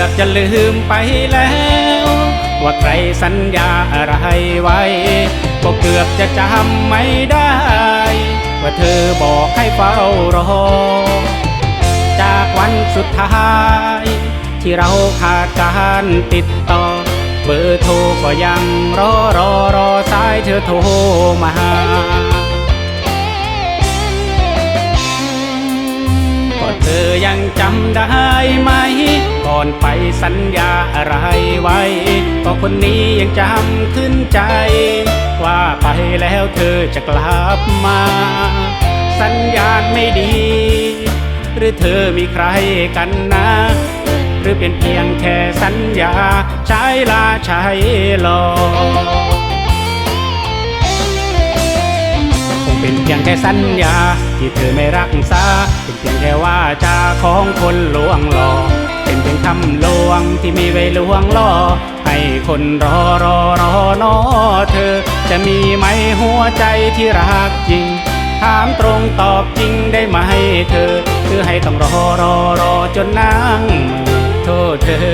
กือบจะลืมไปแล้ว ว่าใครสัญญาอะไรไว้ ก็เกือบจะจำไม่ได้ ว่าเธอบอกให้เฝ้ารอ จากวันสุดท้าย ที่เราขาดการติดต่อ เบอร์โทรก็ยังรอรอรอสายเธอโทรมา ยังจำได้ไหม ก่อนไปสัญญาอะไรไว้ ก็คนนี้ยังจำขึ้นใจ ว่าไปแล้วเธอจะกลับมา สัญญาณไม่ดี หรือเธอมีใครกันนะ หรือเป็นเพียงแค่สัญญาใช้ลาใช้หลอก พียงแค่สัญญา ที่เธอไม่รักษา เป็นเพียงแค่ว่าจาของคนลวงหลอกเป็นเพียงคำลวงที่มีไว้ลวงล่อ ให้คนรอรอรอนอเธอ จะมีไหมหัวใจที่รักจริง ถามตรงตอบจริงได้ไหมเธอคือให้ต้องรอรอรอจนนั่งโทษเธอ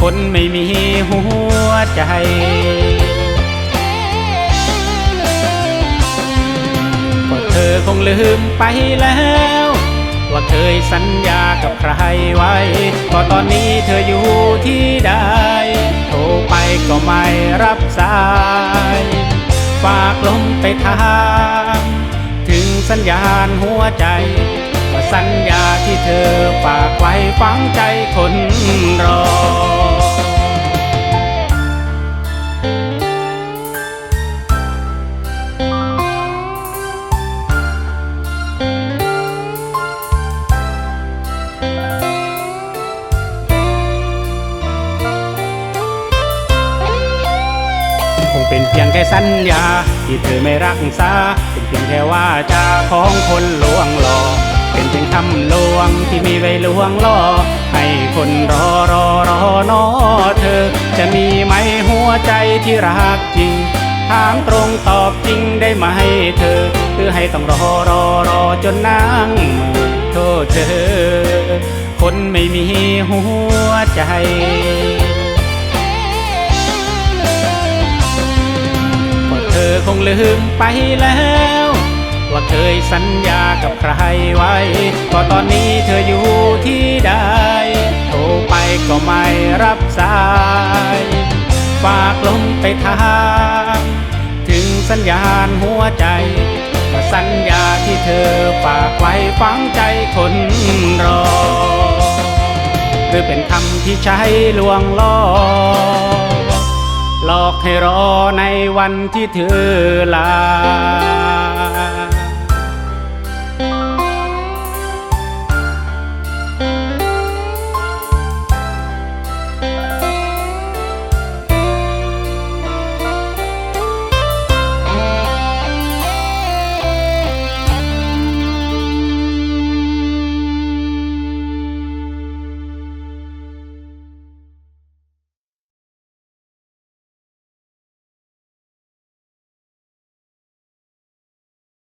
คนไม่มีหัวใจ งลืมไปแล้ว ว่าเคยสัญญากับใครไว้ก็ตอนนี้เธออยู่ที่ใดโทรไปก็ไม่รับสาย ฝากลมไปทางถึงสัญญาณหัวใจว่าสัญญาที่เธอฝากไว้ฝังใจคนรอ เป็นเพียงแค่สัญญา ที่เธอไม่รักษา เป็นเพียงแค่ว่าจาของคนลวงหลอกเป็นเพียงคำลวงที่มีไว้ลวงล่อ ให้คนรอรอรอนอเธอ จะมีไหมหัวใจที่รักจริง ถามตรงตอบจริงได้ไหมเธอหรือให้ต้องรอรอรอจนนั่งโทษเธอ คนไม่มีหัวใจ คงลืมไปแล้ว ว่าเคยสัญญากับใครไว้ก็ตอนนี้เธออยู่ที่ใดโทรไปก็ไม่รับสาย ฝากลมไปทางถึงสัญญาณหัวใจว่าสัญญาที่เธอฝากไว้ฝังใจคนรอ หรือเป็นคำที่ใช้ลวงล่อ หลอกให้รอในวันที่เธอลา